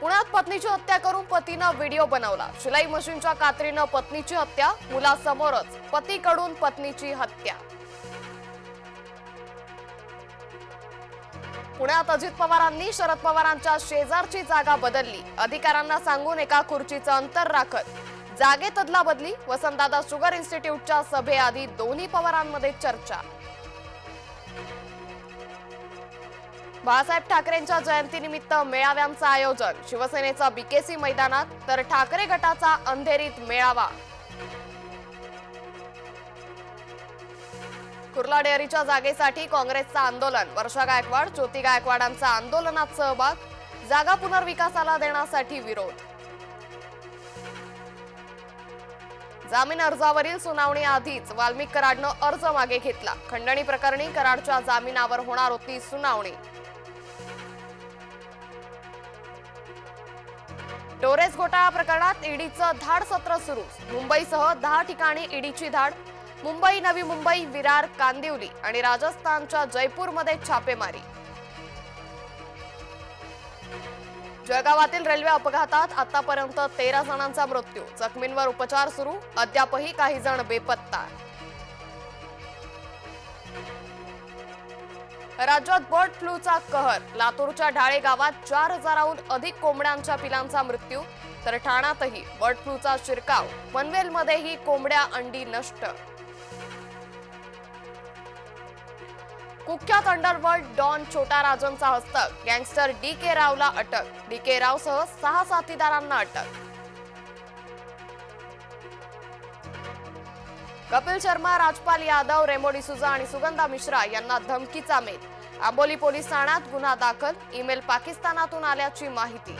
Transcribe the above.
पुण्यात पत्नीची हत्या करून पतीनं व्हिडिओ बनवला. शिलाई मशीनच्या कात्रीनं पत्नीची हत्या मुलासमोरच पतीकडून पत्नीची हत्या. पुण्यात अजित पवारांनी शरद पवारांच्या शेजारची जागा बदलली. अधिकाऱ्यांना सांगून एका खुर्चीचं अंतर राखत. जागेत अदला बदली वसंतदादा शुगर इन्स्टिट्यूटच्या सभेआधी दोन्ही पवारांमध्ये चर्चा. बाळासाहेब ठाकरेंच्या जयंतीनिमित्त मेळाव्यांचं आयोजन. शिवसेनेचा बीकेसी मैदानात तर ठाकरे गटाचा अंधेरीत मेळावा. कुर्ला डेअरीच्या जागेसाठी काँग्रेसचं आंदोलन. वर्षा गायकवाड ज्योती गायकवाडांचा आंदोलनात सहभाग. जागा पुनर्विकासाला देण्यासाठी विरोध. जामीन अर्जावरील सुनावणी आधीच वाल्मिक कराडनं अर्ज मागे घेतला. खंडणी प्रकरणी कराडच्या जामिनावर होणार होती सुनावणी. टोरेस घोटाळा प्रकरणात ईडीचं धाड सत्र सुरू. मुंबईसह दहा ठिकाणी ईडीची धाड. मुंबई नवी मुंबई विरार कांदिवली आणि राजस्थानच्या जयपूरमध्ये छापेमारी. जळगावातील रेल्वे अपघातात आतापर्यंत तेरा जणांचा मृत्यू. जखमींवर उपचार सुरू. अद्यापही काही जण बेपत्ता. राज्यात बर्ड फ्लूचा कहर. लातूरच्या ढाळे गावात चार हजाराहून अधिक कोंबड्यांच्या पिलांचा मृत्यू. तर ठाण्यातही बर्ड फ्लूचा शिरकाव. पनवेलमध्येही कोंबड्या अंडी नष्ट. कुख्यात अंडरवर्ल्ड डॉन छोटा राजनचा हस्तक. गँगस्टर डी के रावला अटक. डी के रावसह सहा साथीदारांना अटक. कपिल शर्मा राजपाल यादव रेमो डिसुजा आणि सुगंधा मिश्रा यांना धमकीचा मेल. आंबोली पोलीस ठाण्यात गुन्हा दाखल ईमेल पाकिस्तानातून आल्याची माहिती.